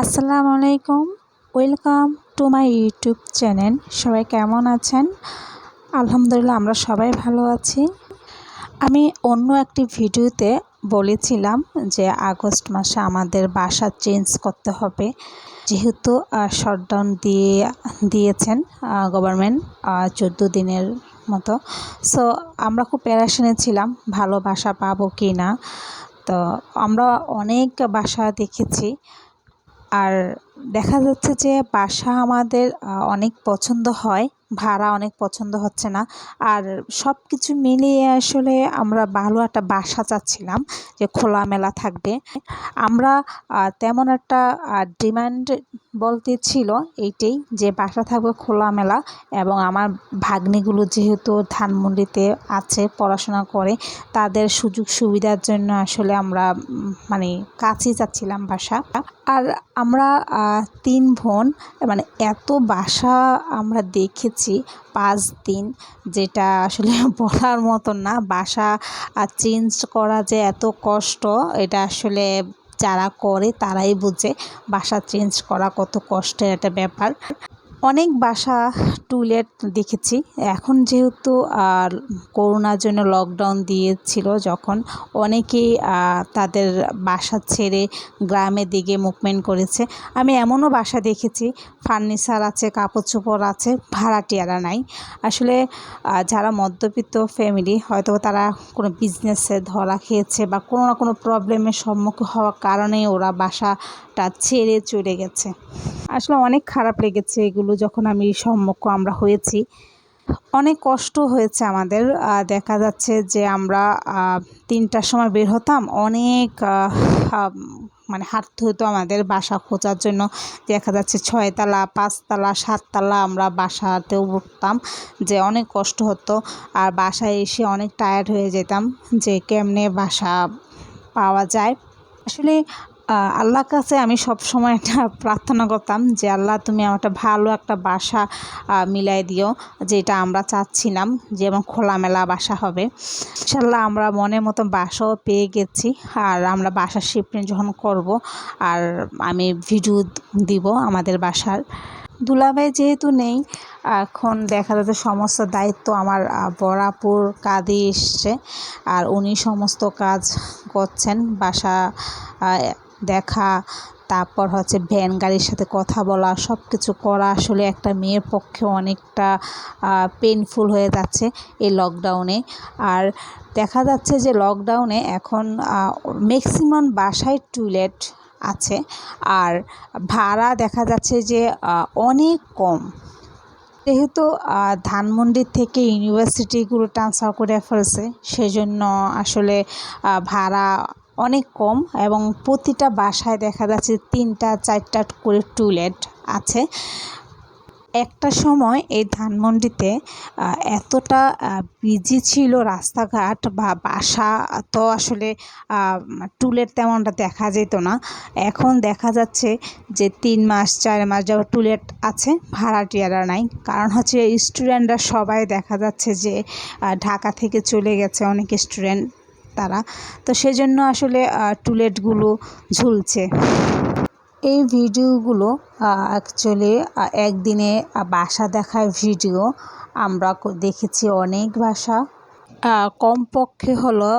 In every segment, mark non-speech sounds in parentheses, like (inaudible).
আসসালামু আলাইকুম। Welcome to my YouTube channel সবাই কেমন আছেন? আলহামদুলিল্লাহ, আমরা সবাই ভালো আছি। আমি অন্য একটি ভিডিওতে বলেছিলাম যে আগস্ট মাসে আমাদের বাসা চেঞ্জ করতে হবে। যেহেতু শটডাউন দিয়ে, দিয়েছেন গভর্নমেন্ট চোদ্দ দিনের মতো। সো আমরা খুব প্যারাশনে ছিলাম, ভালো বাসা পাবো কি না তো, আমরা অনেক বাসা দেখেছি। আর দেখা যাচ্ছে যে বাসা আমাদের অনেক পছন্দ হয়। ভাড়া অনেক পছন্দ হচ্ছে না। আর সব কিছু মিলিয়ে আসলে আমরা ভালো একটা বাসা চাচ্ছিলাম যে খোলামেলা থাকবে। আমরা তেমন একটা ডিমান্ড বলতে ছিল এইটাই যে বাসা থাকবে খোলামেলা এবং আমার ভাগ্নিগুলো যেহেতু ধানমন্ডিতে আছে, পড়াশোনা করে, তাদের সুযোগ সুবিধার জন্য আসলে আমরা মানে কাছেই চাচ্ছিলাম বাসা। আর আমরা তিন বোন মানে এত বাসা আমরা দেখেছি পাঁচ দিন, যেটা আসলে (laughs) বলার মতন না। বাসা চেঞ্জ করা যে এত কষ্ট, এটা আসলে যারা করে তারাই বুঝে বাসা চেঞ্জ করা কত কষ্টের একটা ব্যাপার। অনেক বাসা টুলেট দেখেছি। এখন যেহেতু, আর করোনার জন্য লকডাউন দিয়েছিল যখন, অনেকেই তাদের বাসা ছেড়ে গ্রামের দিকে মুভমেন্ট করেছে। আমি এমনও বাসা দেখেছি ফার্নিচার আছে কাপড় চোপড় আছে, ভাড়াটিয়ারা নাই। আসলে যারা মধ্যবিত্ত ফ্যামিলি হয়তো তারা কোনো বিজনেসে ধরা খেয়েছে বা কোনো না কোনো প্রবলেমের সম্মুখীন হওয়ার কারণেই ওরা বাসাটা ছেড়ে চলে গেছে। আসলে অনেক খারাপ লেগেছে এগুলো যখন আমি সম্মুখ আমরা হয়েছি। অনেক কষ্ট হয়েছে আমাদের। দেখা যাচ্ছে যে আমরা তিনটার সময় বের হতাম। অনেক মানে হাঁটতে হতো আমাদের বাসা খোঁজার জন্য। দেখা যাচ্ছে ছয়তলা, পাঁচতলা, সাততলা আমরা বাসাতেও উঠতাম যে অনেক কষ্ট হতো। আর বাসায় এসে অনেক টায়ার্ড হয়ে যেতাম যে কেমনে বাসা পাওয়া যায়। আসলে আল্লাহর কাছে আমি সব সময় একটা (laughs) প্রার্থনা করতাম যে, আল্লাহ, তুমি আমার একটা ভালো একটা বাসা মিলাই দিও, যেটা আমরা চাচ্ছিলাম যেমন খোলামেলা বাসা হবে। ইনশাল্লাহ আমরা মনের মতো বাসাও পেয়ে গেছি, আর আমরা বাসার শিফটিং যখন করব, আর আমি ভিডিও দিব আমাদের বাসার। দুলাভাই যেহেতু নেই, এখন দেখা যাচ্ছে সমস্ত দায়িত্ব আমার বরাপুর কাঁধে এসছে, আর উনি সমস্ত কাজ করছেন বাসা দেখা, তারপর হচ্ছে ভ্যান গাড়ির সাথে কথা বলা সব কিছু করা আসলে একটা মেয়ের পক্ষে অনেকটা পেনফুল হয়ে যাচ্ছে এই লকডাউনে আর দেখা যাচ্ছে যে লকডাউনে এখন ম্যাক্সিমাম বাসায় টয়লেট আছে। আর ভাড়া দেখা যাচ্ছে যে অনেক কম। যেহেতু ধানমন্ডির থেকে ইউনিভার্সিটিগুলো ট্রান্সফার করে ফেলছে, সেজন্য আসলে ভাড়া অনেক কম এবং প্রতিটা বাসায় দেখা যাচ্ছে তিনটা, চারটা করে টয়লেট আছে। একটা সময় এই ধানমন্ডিতে এতটা বিজি ছিল রাস্তাঘাট বা বাসা, তো আসলে টুলেট তেমনটা দেখা যেত না। এখন দেখা যাচ্ছে যে তিন মাস, চার মাস যাওয়া টুলেট আছে, ভাড়াটিয়ারা নাই। কারণ হচ্ছে স্টুডেন্টরা সবাই দেখা যাচ্ছে যে ঢাকা থেকে চলে গেছে অনেক স্টুডেন্ট তারা। তো সেজন্য আসলে টুলেটগুলো ঝুলছে। এই ভিডিওগুলো অ্যাকচুয়ালি একদিনে বাসা দেখার ভিডিও। আমরা দেখেছি অনেক বাসা। কমপক্ষে হলো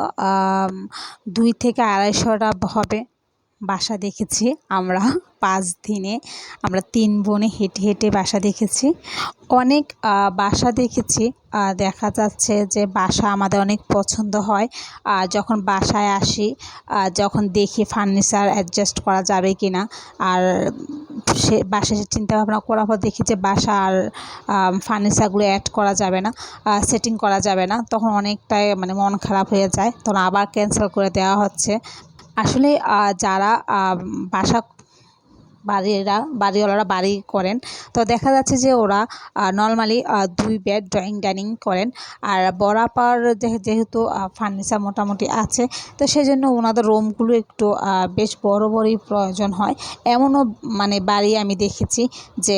দুই থেকে আড়াইশোটা হবে। বাসা দেখেছি আমরা পাঁচ দিনে। আমরা তিন বোনে হেঁটে হেঁটে বাসা দেখেছি। অনেক বাসা দেখেছি। দেখা যাচ্ছে যে বাসা আমাদের অনেক পছন্দ হয়। আর যখন বাসায় আসি যখন দেখি ফার্নিচার অ্যাডজাস্ট করা যাবে কি না আর সে, বাসায় চিন্তা ভাবনা করার পর দেখি যে বাসা আর ফার্নিচারগুলো অ্যাড করা যাবে না সেটিং করা যাবে না, তখন অনেকটাই মানে মন খারাপ হয়ে যায়। তখন আবার ক্যান্সেল করে দেওয়া হচ্ছে। আসলে যারা বাসা বাড়িরা, বাড়িওয়ালারা বাড়ি করেন। তো দেখা যাচ্ছে যে ওরা নর্মালি দুই বেড ড্রয়িং ডাইনিং করেন। আর বরাপার যেহেতু ফার্নিচার মোটামুটি আছে, তো সেই জন্য ওনাদের রুমগুলো একটু বেশ বড় বড়ই প্রয়োজন হয়। এমনও মানে বাড়ি আমি দেখেছি যে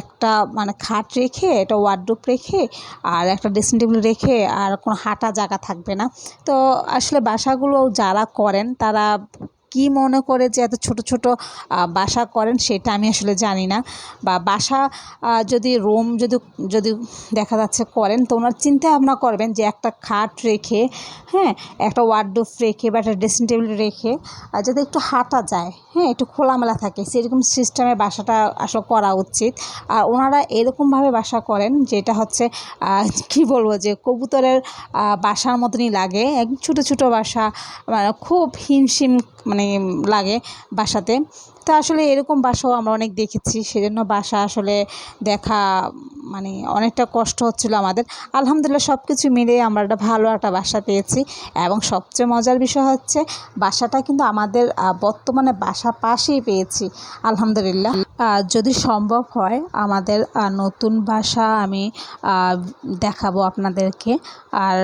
একটা মানে খাট রেখে, একটা ওয়ার্ডরোব রেখে, আর একটা ড্রেসিং টেবিল রেখে, আর কোনো হাঁটা জায়গা থাকবে না। তো আসলে বাসাগুলো যারা করেন, তারা কি মনে করে যে এত ছোট ছোট বাসা করেন সেটা আমি আসলে জানি না। বা বাসা যদি রুম যদি যদি দেখা যাচ্ছে করেন তো ওনার চিন্তা ভাবনা করবেন যে একটা খাট রেখে হ্যাঁ একটা ওয়ার্ডরোব রেখে বা একটা ড্রেসিং টেবিল রেখে যাতে একটু হাঁটা যায় হ্যাঁ একটু খোলামেলা থাকে, সেরকম সিস্টেমে বাসাটা আসলে করা উচিত। আর ওনারা এরকমভাবে বাসা করেন যেটা হচ্ছে কি বলব যে কবুতরের বাসার মতনই লাগে। এক ছোটো ছোটো বাসা মানে খুব হিমশিম মানে লাগে বাসাতে। তা আসলে এরকম বাসাও আমরা অনেক দেখেছি, সেজন্য বাসা আসলে দেখা মানে অনেকটা কষ্ট হচ্ছিল আমাদের। আলহামদুলিল্লাহ সব কিছু মিলে আমরা একটা ভালো একটা বাসা পেয়েছি। এবং সবচেয়ে মজার বিষয় হচ্ছে, বাসাটা কিন্তু আমাদের বর্তমানে বাসা পাশেই পেয়েছি, আলহামদুলিল্লাহ। যদি সম্ভব হয় আমাদের নতুন বাসা আমি দেখাবো আপনাদেরকে। আর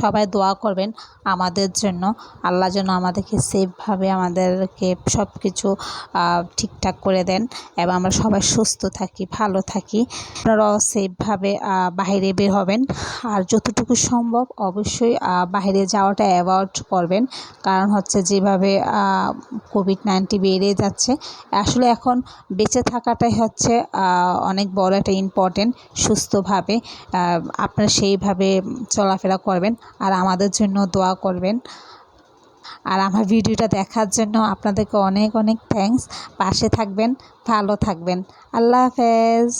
সবাই দোয়া করবেন আমাদের জন্য। আল্লাহ যেন আমাদেরকে সেফভাবে আমাদেরকে সব কিছু ঠিকঠাক করে দেন এবং আমরা সবাই সুস্থ থাকি, ভালো থাকি। আপনারাও সেফভাবে বাইরে বের হবেন। আর যতটুকু সম্ভব অবশ্যই বাইরে যাওয়াটা অ্যাভয়েড করবেন। কারণ হচ্ছে যেভাবে কোভিড নাইন্টিন বেড়ে যাচ্ছে, আসলে এখন বেঁচে থাকাটাই হচ্ছে অনেক বড় একটা ইম্পর্টেন্ট সুস্থভাবে আপনারা সেইভাবে চলাফেরা করবেন। আর আমাদের জন্য দোয়া করবেন। আর আমার ভিডিওটা দেখার জন্য আপনাদেরকে অনেক অনেক থ্যাংকস পাশে থাকবেন, ভালো থাকবেন। আল্লাহ হাফেজ।